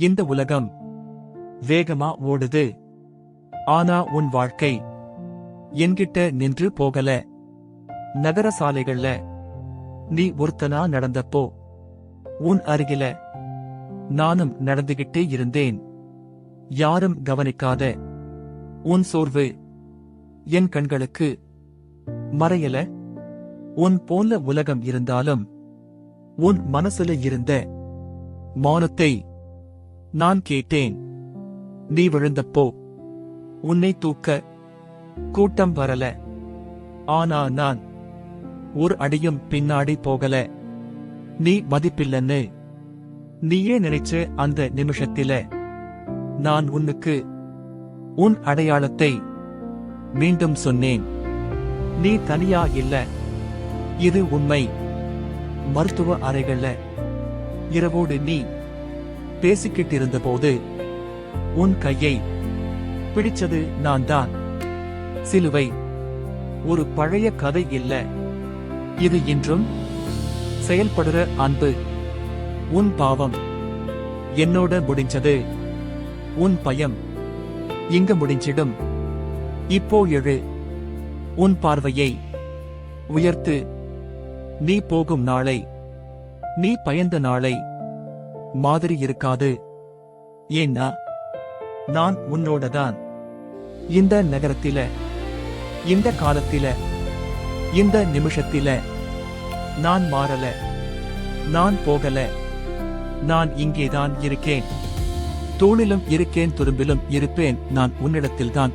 இந்த உலகம். வேகமா ஓடுது. ஆனா உன் வாழ்க்கை என்கிட்ட நின்று போகல. நகர சாலைகள்ல நீ ஒருத்தனா நடந்தப்போ உன் அருகில நானும் நடந்துகிட்டே இருந்தேன். யாரும் கவனிக்காத உன் சோர்வு என் கண்களுக்கு மறையல. உன் போல உலகம் இருந்தாலும் உன் மனசுல இருந்த மானத்தை நான் கேட்டேன். நீ விழுந்தப்போ. உன்னை தூக்க. கூட்டம் வரல. ஆனா நான். ஒரு அடியும் பின்னாடி போகல. நீ மதிப்பில்லன்னு. நீயே நினைச்ச அந்த நிமிஷத்தில. நான் உன்னுக்கு. உன் அடையாளத்தை. மீண்டும் சொன்னேன். நீ தனியா இல்ல. இது உண்மை. மருத்துவ அறைகள்ல. இரவோடு நீ. பேசிக்கிட்டு இருந்தபோது உன் கையை பிடிச்சது நான் தான் சிலுவை ஒரு பழைய கதை இல்ல. இது இன்றும் செயல்படுற அன்பு. உன் பாவம் என்னோட முடிஞ்சது. உன் பயம் இங்க முடிஞ்சிடும். இப்போ எழு. உன் பார்வையை உயர்த்து. நீ போகும் நாளை. நீ பயந்த நாளை. மாதிரி இருக்காது. ஏன்னா நான் உன்னோடதான். இந்த நகரத்தில இந்த காலத்தில இந்த நிமிஷத்தில நான் மாறல. நான் போகல. நான் இங்கேதான் இருக்கேன். தூணிலும் இருக்கேன் துரும்பிலும் இருப்பேன். நான் உன்னிடத்தில்தான்